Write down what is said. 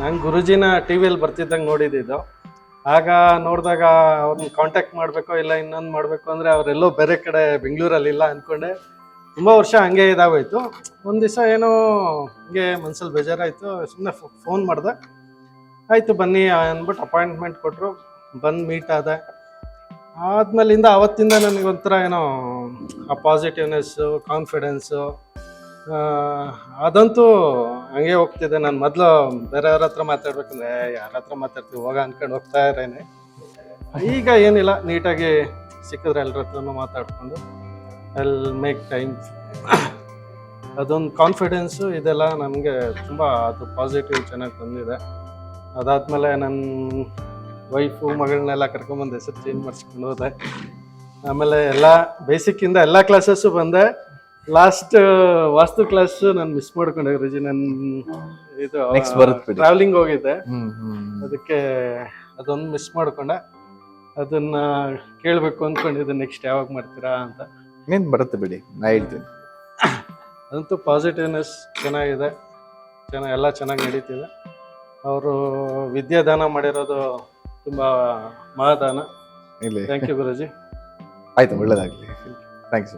ನಾನು ಗುರುಜಿನ ಟಿ ವಿಯಲ್ಲಿ ಬರ್ತಿದ್ದಂಗೆ ನೋಡಿದ್ದು ಆಗ ನೋಡಿದಾಗ ಅವ್ರನ್ನ ಕಾಂಟ್ಯಾಕ್ಟ್ ಮಾಡಬೇಕು ಇಲ್ಲ ಇನ್ನೊಂದು ಮಾಡಬೇಕು ಅಂದರೆ ಅವರೆಲ್ಲೋ ಬೇರೆ ಕಡೆ ಬೆಂಗಳೂರಲ್ಲಿ ಇಲ್ಲ ಅಂದ್ಕೊಂಡೆ ತುಂಬ ವರ್ಷ ಹಂಗೆ ಇದಾಗೋಯ್ತು. ಒಂದು ದಿವಸ ಏನೋ ಹಂಗೆ ಮನ್ಸಲ್ಲಿ ಬೇಜಾರಾಯಿತು. ಸುಮ್ಮನೆ ಫೋನ್ ಮಾಡಿದೆ. ಆಯಿತು ಬನ್ನಿ ಅಂದ್ಬಿಟ್ಟು ಅಪಾಯಿಂಟ್ಮೆಂಟ್ ಕೊಟ್ಟರು ಬಂದು ಮೀಟ್ ಆದೆ. ಆದ್ಮೇಲಿಂದ ಅವತ್ತಿಂದ ನನಗೆ ಒಂಥರ ಏನೋ, ಆ ಪಾಸಿಟಿವ್ನೆಸ್ಸು ಕಾನ್ಫಿಡೆನ್ಸು ಅದಂತೂ ಹಂಗೆ ಹೋಗ್ತಿದ್ದೆ. ನಾನು ಮೊದಲು ಬೇರೆಯವ್ರ ಹತ್ರ ಮಾತಾಡ್ಬೇಕಂದ್ರೆ, ಯಾರ ಹತ್ರ ಮಾತಾಡ್ತೀವಿ, ಹೋಗ ಅನ್ಕೊಂಡು ಹೋಗ್ತಾ ಇರೇನೆ. ಈಗ ಏನಿಲ್ಲ, ನೀಟಾಗಿ ಸಿಕ್ಕಿದ್ರೆ ಎಲ್ಲರ ಹತ್ರನೂ ಮಾತಾಡ್ಕೊಂಡು, ಎಲ್ ಮೇಕ್ ಟೈಮ್. ಅದೊಂದು ಕಾನ್ಫಿಡೆನ್ಸು ಇದೆಲ್ಲ ನನಗೆ ತುಂಬ ಅದು ಪಾಸಿಟಿವ್ ಚೆನ್ನಾಗಿ ಬಂದಿದೆ. ಅದಾದಮೇಲೆ ನನ್ನ ವೈಫು, ಮಗಳನ್ನೆಲ್ಲ ಕರ್ಕೊಂಬಂದು ಹೆಸರು ಚೇಂಜ್ ಮಾಡಿಸ್ಕೊಂಡು ಹೋದೆ. ಆಮೇಲೆ ಎಲ್ಲ ಬೇಸಿಕ್ಕಿಂದ ಎಲ್ಲ ಕ್ಲಾಸಸ್ಸು ಬಂದೆ. ಲಾಸ್ಟ್ ವಾಸ್ತು ಕ್ಲಾಸ್ ನಾನು ಮಿಸ್ ಮಾಡ್ಕೊಂಡೆ ಗುರುಜಿ ನನ್ ಇದು Next ಬರುತ್ತೆ ಬಿಡಿ. ಟ್ರಾವೆಲಿಂಗ್ ಹೋಗಿದ್ದೆ. ಅದಕ್ಕೆ ಅದೊಂದು ಮಿಸ್ ಮಾಡ್ಕೊಂಡೆ. ಅದನ್ನ ಕೇಳಬೇಕು ಅಂದ್ಕೊಂಡಿದ್ದೆ ನೆಕ್ಸ್ಟ್ ಯಾವಾಗ ಮಾಡ್ತೀರಾ ಅಂತ. ನೀನ್ ಬರುತ್ತೆ ಬಿಡಿ ನಾ ಹೇಳ್ತೀನಿ. ಅದಂತೂ ಪಾಸಿಟಿವ್ನೆಸ್ ಚೆನ್ನಾಗಿದೆ. ಚೆನ್ನಾಗಿ ಎಲ್ಲ ಚೆನ್ನಾಗಿ ನಡೀತಿದೆ. ಅವರು ವಿದ್ಯಾದಾನ ಮಾಡಿರೋದು ತುಂಬ ಮಹಾದಾನ. ಇಲ್ಲಿ ಥ್ಯಾಂಕ್ ಯು ಗುರುಜಿ ಆಯ್ತು ಒಳ್ಳೇದಾಗ್ಲಿ. ಥ್ಯಾಂಕ್ಸ್